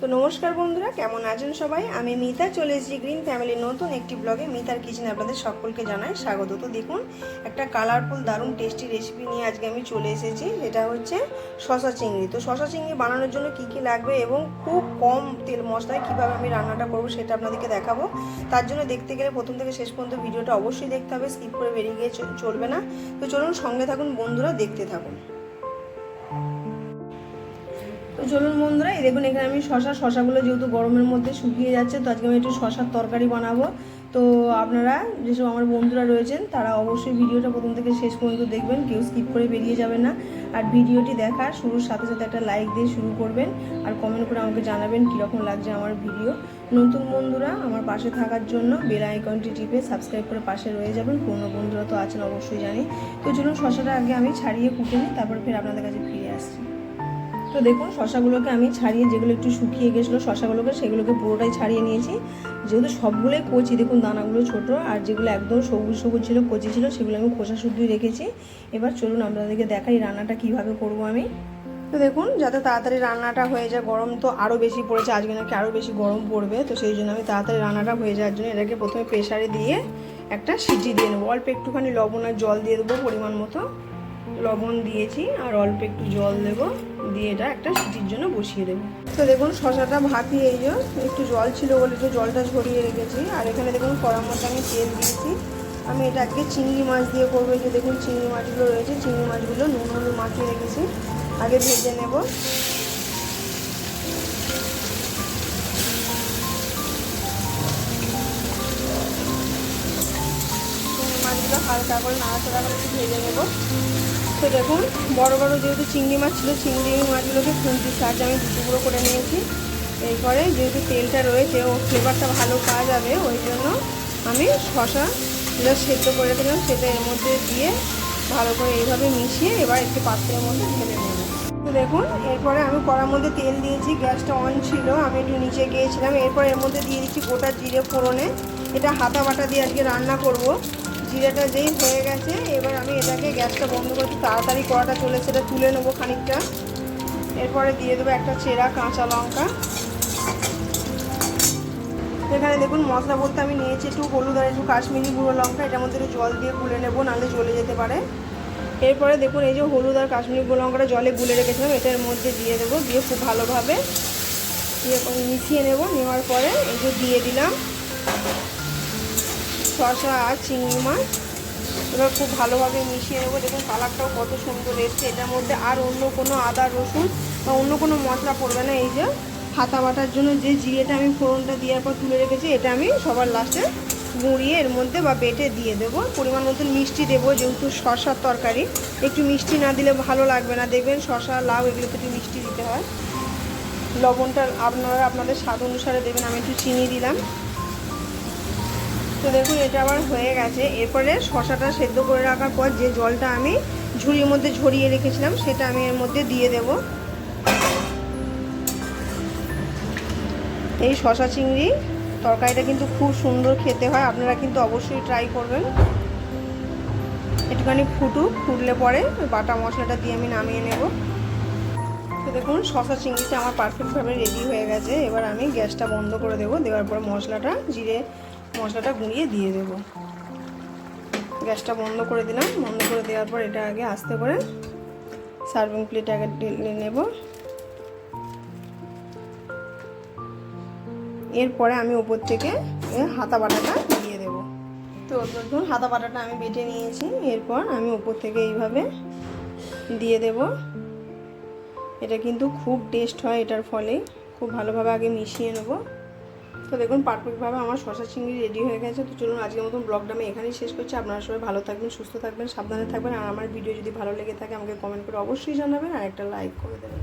তো নমস্কার বন্ধুরা, কেমন আছেন সবাই? আমি মিতা, চলে এসেছি গ্রিন ফ্যামিলির নতুন একটি ব্লগে মিতার কিচেনে আপনাদের সকলকে জানাই স্বাগত। তো দেখুন, একটা কালারফুল দারুণ টেস্টি রেসিপি নিয়ে আজকে আমি চলে এসেছি, যেটা হচ্ছে শশা চিংড়ি। তো শশা চিংড়ি বানানোর জন্য কি কি লাগবে এবং খুব কম তেল মশলায় কীভাবে আমি রান্নাটা করব সেটা আপনাদেরকে দেখাবো। তার জন্য দেখতে গেলে প্রথম থেকে শেষ পর্যন্ত ভিডিওটা অবশ্যই দেখতে হবে স্কিপ করে বেরিয়ে গিয়ে চলবে না। তো চলুন সঙ্গে থাকুন বন্ধুরা, দেখতে থাকুন। তো চলুন বন্ধুরা, এই দেখুন এখানে আমি শশা, শশাগুলো যেহেতু গরমের মধ্যে শুকিয়ে যাচ্ছে, তো আজকে আমি একটু শশার তরকারি বানাবো। তো আপনারা, যেসব আমার বন্ধুরা রয়েছেন, তারা অবশ্যই ভিডিওটা প্রথম থেকে শেষ পর্যন্ত দেখবেন, কেউ স্কিপ করে বেরিয়ে যাবেন না। আর ভিডিওটি দেখার শুরুর সাথে সাথে একটা লাইক দিয়ে শুরু করবেন, আর কমেন্ট করে আমাকে জানাবেন কীরকম লাগছে আমার ভিডিও। নতুন বন্ধুরা, আমার পাশে থাকার জন্য বেল আইকনটি টিপে সাবস্ক্রাইব করে পাশে রয়ে যাবেন, পুরনো বন্ধুরা তো আছেন অবশ্যই জানি তো চলুন শশাটা আগে আমি ছাড়িয়ে কুটে নিই, তারপর ফের আপনাদের কাছে ফিরে আসছি। তো দেখুন, শশাগুলোকে আমি ছাড়িয়ে যেগুলো একটু শুকিয়ে গেছিল, শশাগুলোকে সেগুলোকে পুরোটাই ছাড়িয়ে নিয়েছি। যেহেতু সবগুলোই কচি, দেখুন দানাগুলো ছোট, আর যেগুলো একদম সবুজ সবুজ ছিল, কচি ছিল, সেগুলো আমি খোসা শুদ্ধই রেখেছি। এবার চলুন আপনাদেরকে দেখাই রান্নাটা কীভাবে করব আমি। তো দেখুন, যাতে তাড়াতাড়ি রান্নাটা হয়ে যায়, গরম তো আরও বেশি পড়েছে, আজকে নাকি আরও বেশি গরম পড়বে, তো সেই জন্য আমি তাড়াতাড়ি রান্নাটা হয়ে যাওয়ার জন্য এটাকে প্রথমে প্রেশারে দিয়ে একটা সিটি দিয়ে নেব। অল্প একটুখানি লবণ আর জল দিয়ে দেবো পরিমাণ মতো। লবণ দিয়েছি আর অল্প একটু জল দেবো। দিয়ে এটা একটা সিটির জন্য বসিয়ে দেবো। তো দেখুন, শশাটা ভাপিয়ে এই একটু জল ছিল বলে একটু জলটা ঝরিয়ে রেখেছি। আর এখানে দেখুন, কড়ার মধ্যে আমি তেল দিয়েছি। আমি এটা আজকে চিংড়ি মাছ দিয়ে করব। যে দেখুন, চিংড়ি মাছগুলো রয়েছে। চিংড়ি মাছগুলো নুন, হলুদ মাখিয়ে রেখেছি। আগে ভেজে নেব। মাছগুলো হালকা করে নাড়াচাড়া করে একটু ভেজে নেব। তো দেখুন, বড় বড় যেহেতু চিংড়ি মাছ ছিল, চিংড়ি মাছগুলোকে খুন্তির সাহায্যে আমি দুটুকরো করে নিয়েছি। এরপরে যেহেতু তেলটা রয়েছে, ও ফ্লেভারটা ভালো পাওয়া যাবে, ওই জন্য আমি শশা যেটা সেদ্ধ করে রেখেছিলাম সেটা এর মধ্যে দিয়ে ভালো করে এইভাবে মিশিয়ে এবার একটু পাত্রের মধ্যে ঢেলে নেব। তো দেখুন, এরপরে আমি কড়ার মধ্যে তেল দিয়েছি, গ্যাসটা অন ছিল, আমি একটু নিচে গিয়েছিলাম, এরপর এর মধ্যে দিয়ে দিচ্ছি গোটা জিরে ফোড়নে। এটা হাতা বাটা দিয়ে আজকে রান্না করব। জিরাটা যেই হয়ে গেছে, এবার আমি এটাকে গ্যাসটা বন্ধ করছি তাড়াতাড়ি কড়াটা চলে সেটা তুলে নেব খানিকটা। এরপরে দিয়ে দেবো একটা চেরা কাঁচা লঙ্কা। এখানে দেখুন মশলা বলতে আমি নিয়েছি একটু হলুদ আর একটু কাশ্মীরি গুঁড়ো লঙ্কা, এটার মধ্যে একটু জল দিয়ে গুলে নেব, নাহলে জ্বলে যেতে পারে। এরপরে দেখুন এই যে হলুদ আর কাশ্মীরি গুঁড়ো লঙ্কাটা জলে গুলে রেখেছিলাম, এটার মধ্যে দিয়ে দেবো, দিয়ে খুব ভালোভাবে দিয়ে মিশিয়ে নেব, নেওয়ার পরে এই যে দিয়ে দিলাম। শসা আর চিংড়ি মাছ। এবার খুব ভালোভাবে মিশিয়ে নেব। দেখুন কালারটাও কত সুন্দর এসছে। এটার মধ্যে আর অন্য কোনো আদা, রসুন বা অন্য কোনো মশলা পড়বে না। এই যে হাতা বাটার জন্য যে জিরেটা আমি ফোড়নটা দেওয়ার পর তুলে রেখেছি, এটা আমি সবার লাস্টে গুঁড়িয়ে এর মধ্যে বা বেটে দিয়ে দেবো। পরিমাণ মতন মিষ্টি দেবো, যেহেতু শশার তরকারি। একটু মিষ্টি না দিলে ভালো লাগবে না। দেখবেন শশা লাউ এগুলোতে একটু মিষ্টি দিতে হয়। লবণটা আপনারা, আপনাদের স্বাদ অনুসারে দেবেন। আমি একটু চিনি দিলাম। তো দেখুন, এটা আবার হয়ে গেছে। এরপরে শশাটা সেদ্ধ করে রাখার পর যে জলটা আমি ঝুড়ির মধ্যে ঝরিয়ে রেখেছিলাম, সেটা আমি এর মধ্যে দিয়ে দেব। এই শশা চিংড়ি তরকারিটা কিন্তু খুব সুন্দর খেতে হয়, আপনারা কিন্তু অবশ্যই ট্রাই করবেন। একটুখানি ফুটুক, ফুটলে পরে বাটা মশলাটা দিয়ে আমি নামিয়ে নেব। তো দেখুন, শশা চিংড়িটা আমার পারফেক্টভাবে রেডি হয়ে গেছে। এবার আমি গ্যাসটা বন্ধ করে দেবো, দেওয়ার পরে মশলাটা, জিরে মশলাটা গুঁড়িয়ে দিয়ে দেবো। গ্যাসটা বন্ধ করে দিলাম। বন্ধ করে দেওয়ার পর এটা আগে আস্তে করে সার্ভিং প্লেটে আগে নেব। এরপরে আমি উপর থেকে হাতা বাটাটা দিয়ে দেব। তো দেখুন হাতা বাটাটা আমি বেটে নিয়েছি। এরপর আমি উপর থেকে এইভাবে দিয়ে দেব। এটা কিন্তু খুব টেস্ট হয়, এটার ফলে। খুব ভালোভাবে আগে মিশিয়ে নেব। তো দেখুন পারফেক্টভাবে আমার শশা চিংড়ি রেডি হয়ে গেছে। তো চলুন, আজকের মতন ব্লগটা আমি এখানেই শেষ করছি। আপনারা সবাই ভালো থাকবেন, সুস্থ থাকবেন, সাবধানে থাকবেন। আর আমার ভিডিও যদি ভালো লেগে থাকে, আমাকে কমেন্ট করে অবশ্যই জানাবেন। আর একটা লাইক করে দেবেন।